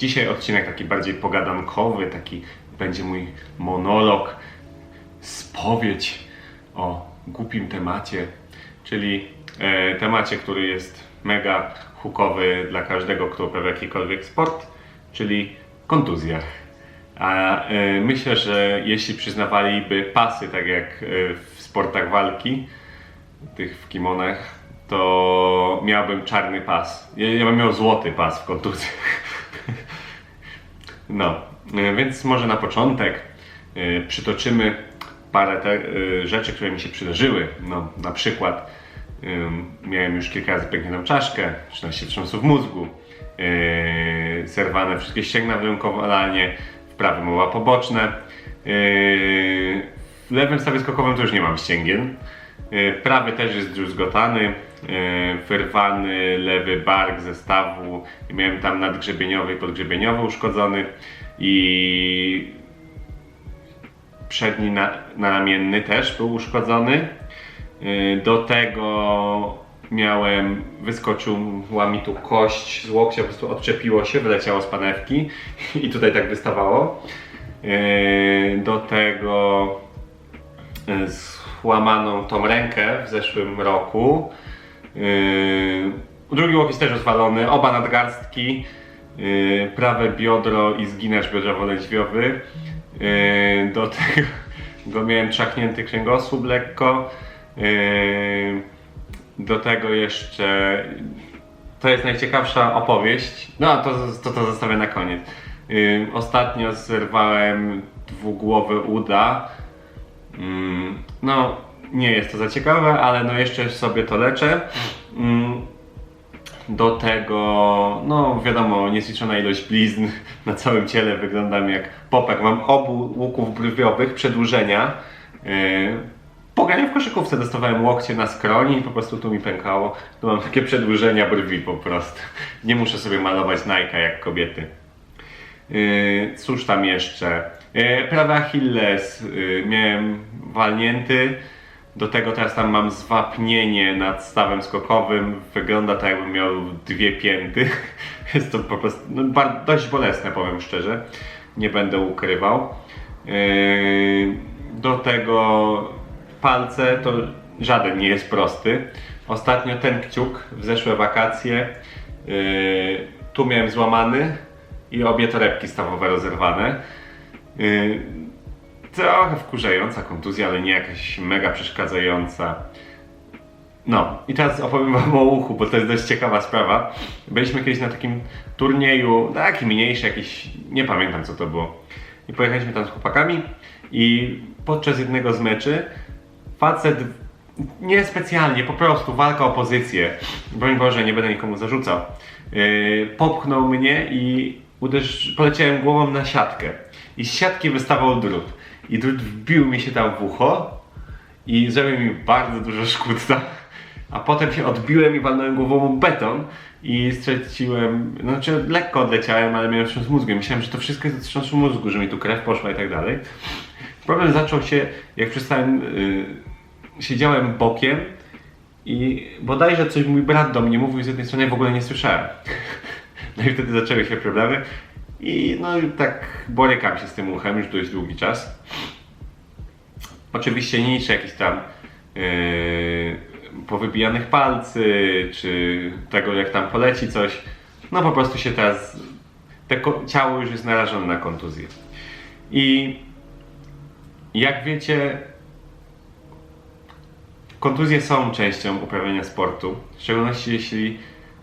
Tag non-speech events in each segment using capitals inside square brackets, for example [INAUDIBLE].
Dzi- Dzisiaj odcinek taki bardziej pogadankowy, taki będzie mój monolog, spowiedź o głupim temacie, czyli e, temacie, który jest mega hukowy dla każdego, kto uprawia jakikolwiek sport, czyli kontuzjach. A e, myślę, że jeśli przyznawaliby pasy, tak jak e, w sportach walki, tych w kimonach, to miałbym czarny pas. Ja, ja bym miał złoty pas w kontuzjach. No, e, więc może na początek e, przytoczymy parę te, e, rzeczy, które mi się przydarzyły. No, na przykład miałem już kilka razy pękniętą czaszkę, 13 wstrząsów mózgu, zerwane wszystkie ścięgna w lewym w prawym oba poboczne. W lewym stawie skokowym to już nie mam ścięgien. Yy, prawy też jest druzgotany, yy, wyrwany lewy bark ze stawu. Miałem tam nadgrzebieniowy i podgrzebieniowy uszkodzony i przedni na, naramienny też był uszkodzony. Yy, Do tego miałem, wyskoczyła mi tu kość z łokcia, po prostu odczepiło się, wyleciało z panewki [LAUGHS] i tutaj tak wystawało. Do tego yy, złamaną tą rękę w zeszłym roku. Yy, Drugi łokieć też rozwalony, oba nadgarstki, yy, prawe biodro i zginacz biodrowo-lędźwiowy. Yy, Do [LAUGHS] tego miałem trzaknięty kręgosłup lekko. Yy, Do tego jeszcze to jest najciekawsza opowieść. No to, to, to zostawię na koniec. Yy, Ostatnio zerwałem dwugłowy uda. Mm, No, nie jest to za ciekawe, ale no jeszcze sobie to leczę. Mm, Do tego, no wiadomo, niezliczona ilość blizn [LAUGHS] na całym ciele. Wyglądam jak popek. Mam obu łuków brwiowych przedłużenia. Yy, Po graniu w koszykówce dostawałem łokcie na skroni i po prostu tu mi pękało. Tu mam takie przedłużenia brwi po prostu. [LAUGHS] Nie muszę sobie malować Nike jak kobiety. Yy, cóż tam jeszcze? Yy, prawy Achilles yy, miałem walnięty. Do tego teraz tam mam zwapnienie nad stawem skokowym. Wygląda tak jakbym miał dwie pięty. [LAUGHS] Jest to po prostu no, dość bolesne, powiem szczerze. Nie będę ukrywał. Do tego palce to żaden nie jest prosty. Ostatnio ten kciuk w zeszłe wakacje tu miałem złamany i obie torebki stawowe rozerwane. Yy, trochę wkurzająca kontuzja, ale nie jakaś mega przeszkadzająca. No, i teraz opowiem wam o uchu, bo to jest dość ciekawa sprawa. Byliśmy kiedyś na takim turnieju, taki mniejszy, jakiś, nie pamiętam co to było. I pojechaliśmy tam z chłopakami i podczas jednego z meczy facet niespecjalnie, po prostu walka o pozycję, broń Boże, nie będę nikomu zarzucał, yy, popchnął mnie i uderz, poleciałem głową na siatkę. I z siatki wystawał drut. I drut wbił mi się tam w ucho i zrobił mi bardzo dużo szkód [LAUGHS] tam. A potem się odbiłem i walnąłem głową beton i straciłem, no, znaczy lekko odleciałem, ale miałem wstrząs mózgu. Myślałem, że to wszystko jest wstrząsu mózgu, że mi tu krew poszła i tak dalej. Problem zaczął się, jak przestałem, y, siedziałem bokiem i bodajże coś mój brat do mnie mówił z jednej strony, w ogóle nie słyszałem. No i wtedy zaczęły się problemy. I no tak borykam się z tym uchem już dość długi czas. Oczywiście nie liczę jakichś tam yy, powybijanych palcy, czy tego jak tam poleci coś. No po prostu się teraz, te ciało już jest narażone na kontuzję. I jak wiecie, kontuzje są częścią uprawiania sportu, w szczególności jeśli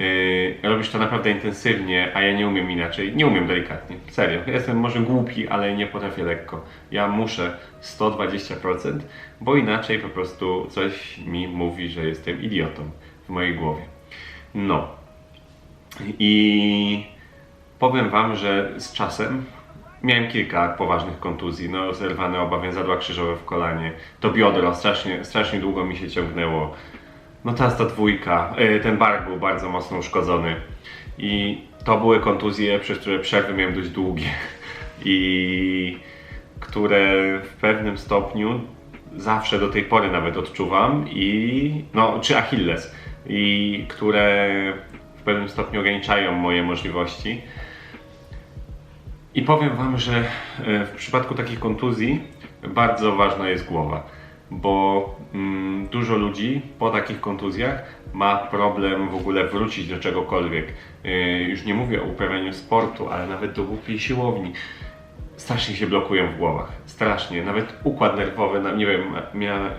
yy, robisz to naprawdę intensywnie, a ja nie umiem inaczej. Nie umiem delikatnie, serio. Jestem może głupi, ale nie potrafię lekko. Ja muszę 120%, bo inaczej po prostu coś mi mówi, że jestem idiotą w mojej głowie. No. I powiem Wam, że z czasem miałem kilka poważnych kontuzji. No, zerwane oba więzadła krzyżowe w kolanie. To biodro strasznie, strasznie długo mi się ciągnęło. No teraz ta dwójka, y, ten bark był bardzo mocno uszkodzony. I to były kontuzje, przez które przerwy miałem dość długie. [LAUGHS] I które w pewnym stopniu zawsze do tej pory nawet odczuwam i no, czy Achilles i które w pewnym stopniu ograniczają moje możliwości. I powiem Wam, że e, w przypadku takich kontuzji bardzo ważna jest głowa, bo mm, dużo ludzi po takich kontuzjach ma problem w ogóle wrócić do czegokolwiek. E, Już nie mówię o uprawianiu sportu, ale nawet do głupiej siłowni. Strasznie się blokują w głowach. Strasznie. Nawet układ nerwowy, na- nie wiem, mia,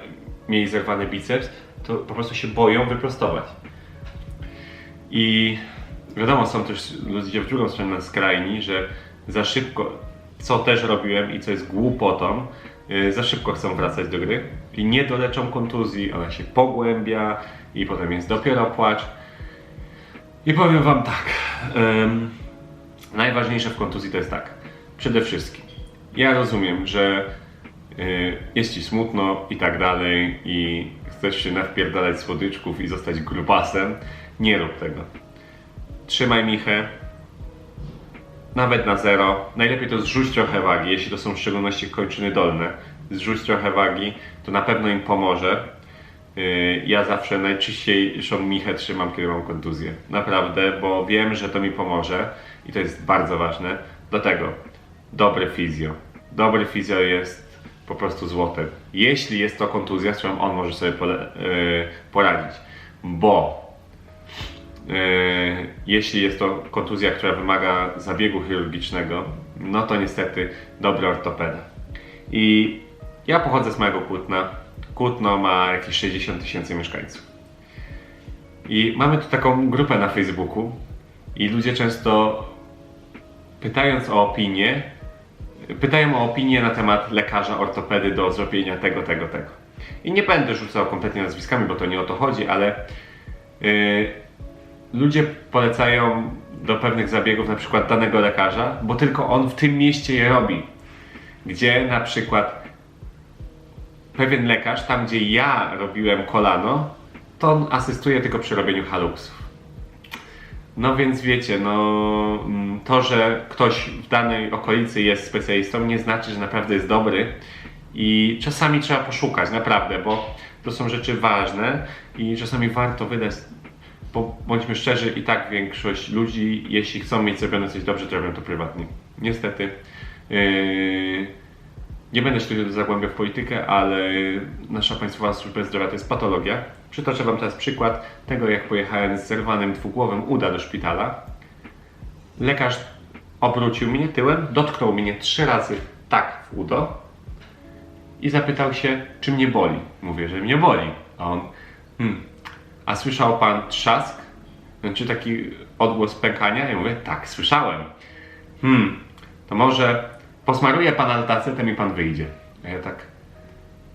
mieli zerwany biceps, to po prostu się boją wyprostować. I wiadomo, są też ludzie w drugą stronę skrajni, że za szybko, co też robiłem i co jest głupotą, yy, za szybko chcą wracać do gry i nie doleczą kontuzji, ona się pogłębia i potem jest dopiero płacz. I powiem Wam tak, em, najważniejsze w kontuzji to jest tak, przede wszystkim, ja rozumiem, że y, jest Ci smutno i tak dalej i chcesz się nawpierdalać słodyczków i zostać grubasem, nie rób tego. Trzymaj michę, nawet na zero. Najlepiej to zrzuć trochę wagi, jeśli to są w szczególności kończyny dolne. Zrzuć trochę wagi, to na pewno im pomoże. Yy, Ja zawsze najczystszą michę trzymam, kiedy mam kontuzję. Naprawdę, bo wiem, że to mi pomoże i to jest bardzo ważne. Do tego dobry fizjo. Dobry fizjo jest po prostu złotem. Jeśli jest to kontuzja, z którą on może sobie yy, poradzić. Bo jeśli jest to kontuzja, która wymaga zabiegu chirurgicznego, no to niestety dobry ortopeda. I ja pochodzę z małego Kutna. Kutno ma jakieś 60 tysięcy mieszkańców. I mamy tu taką grupę na Facebooku i ludzie często pytając o opinię, pytają o opinię na temat lekarza ortopedy do zrobienia tego, tego, tego. I nie będę rzucał kompletnie nazwiskami, bo to nie o to chodzi, ale yy, ludzie polecają do pewnych zabiegów na przykład danego lekarza, bo tylko on w tym mieście je robi. Gdzie na przykład pewien lekarz, tam gdzie ja robiłem kolano, to on asystuje tylko przy robieniu haluksów. No więc wiecie, no mm, to, że ktoś w danej okolicy jest specjalistą nie znaczy, że naprawdę jest dobry i czasami trzeba poszukać, naprawdę, bo to są rzeczy ważne i czasami warto wydać bo bądźmy szczerzy, i tak większość ludzi, jeśli chcą mieć zrobione coś dobrze, to robią to prywatnie. Niestety. Yy, nie będę się tu zagłębiał w politykę, ale nasza Państwowa Służba Zdrowia to jest patologia. Przytoczę Wam teraz przykład tego, jak pojechałem z zerwanym dwugłowym uda do szpitala. Lekarz obrócił mnie tyłem, dotknął mnie trzy razy tak w udo i zapytał się, czy mnie boli. Mówię, że mnie boli. A on, hmm, a słyszał pan trzask? Czy taki odgłos pękania? Ja mówię, tak, słyszałem. Hmm, to może posmaruje pan altacetem i pan wyjdzie. A ja tak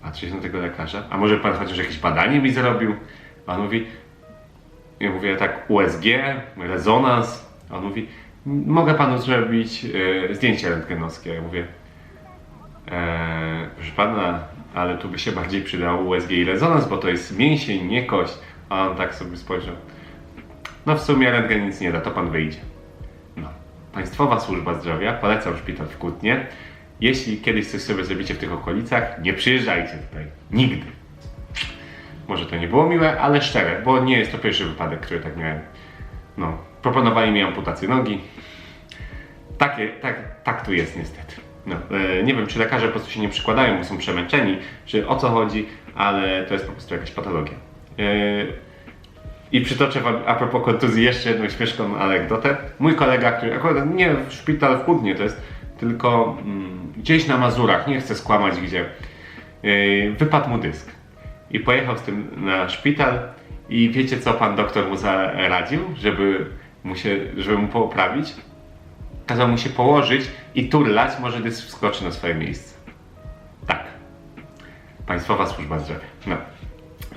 patrzę się na tego lekarza. A może pan chociaż jakieś badanie mi zrobił? On mówi, ja mówię tak USG, rezonans. On mówi, mogę panu zrobić e, zdjęcie rentgenowskie. Ja mówię, Eee, proszę pana, ale tu by się bardziej przydało USG i rezonans, bo to jest mięsień, nie kość. A on tak sobie spojrzał. No w sumie rentgen nic nie da, to pan wyjdzie. No. Państwowa Służba Zdrowia, polecam szpital w Kutnie. Jeśli kiedyś coś sobie zrobicie w tych okolicach, nie przyjeżdżajcie tutaj. Nigdy. Może to nie było miłe, ale szczere, bo nie jest to pierwszy wypadek, który tak miałem. No, proponowali mi amputację nogi. Takie, tak, tak tu jest niestety. No, e, nie wiem, czy lekarze po prostu się nie przykładają, bo są przemęczeni, czy o co chodzi, ale to jest po prostu jakaś patologia. E, I przytoczę wam a propos kontuzji jeszcze jedną śmieszną anegdotę. Mój kolega, który akurat nie w szpital w Kutnie, to jest tylko mm, gdzieś na Mazurach, nie chcę skłamać gdzie, e, wypadł mu dysk. I pojechał z tym na szpital i wiecie co pan doktor mu zaradził, żeby mu się, żeby mu poprawić? Kazał mu się położyć i turlać, może dysk wskoczy na swoje miejsce. Tak. Państwowa Służba Zdrowia. No.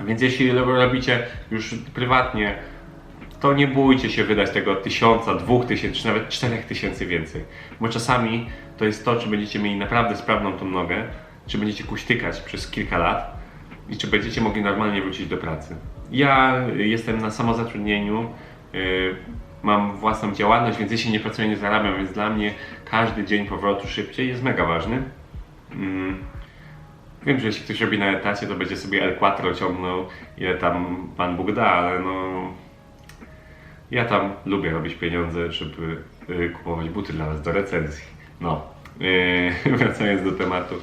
Więc jeśli robicie już prywatnie, to nie bójcie się wydać tego tysiąca, dwóch tysięcy, czy nawet czterech tysięcy więcej. Bo czasami to jest to, czy będziecie mieli naprawdę sprawną tą nogę, czy będziecie kuśtykać przez kilka lat i czy będziecie mogli normalnie wrócić do pracy. Ja jestem na samozatrudnieniu, yy, mam własną działalność, więc jeśli nie pracuję, nie zarabiam, więc dla mnie każdy dzień powrotu szybciej jest mega ważny. Mm. Wiem, że jeśli ktoś robi na etacie, to będzie sobie El Quattro ciągnął, ile tam Pan Bóg da, ale no... Ja tam lubię robić pieniądze, żeby y, kupować buty dla Was do recenzji. No, yy, [LAUGHS] wracając do tematu.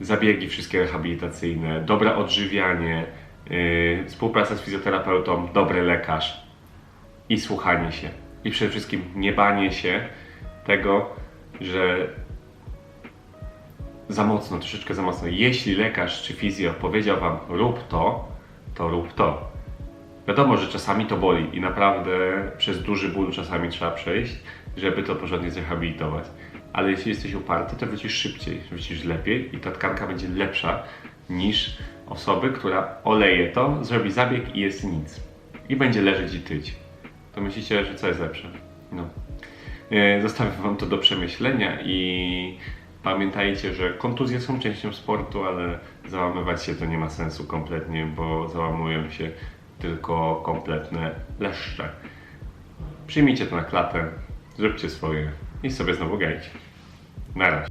Zabiegi wszystkie rehabilitacyjne, dobre odżywianie, yy, współpraca z fizjoterapeutą, dobry lekarz i słuchanie się. I przede wszystkim nie banie się tego, że za mocno, troszeczkę za mocno. Jeśli lekarz czy fizjo powiedział wam rób to, to rób to. Wiadomo, że czasami to boli i naprawdę przez duży ból czasami trzeba przejść, żeby to porządnie zrehabilitować. Ale jeśli jesteś uparty, to wrócisz szybciej, wrócisz lepiej i ta tkanka będzie lepsza niż osoby, która oleje to, zrobi zabieg i jest nic. I będzie leżeć i tyć. To myślicie, że co jest lepsze? No. E, Zostawiam Wam to do przemyślenia i pamiętajcie, że kontuzje są częścią sportu, ale załamywać się to nie ma sensu kompletnie, bo załamują się tylko kompletne leszcze. Przyjmijcie to na klatę, zróbcie swoje i sobie znowu grajcie. Na razie.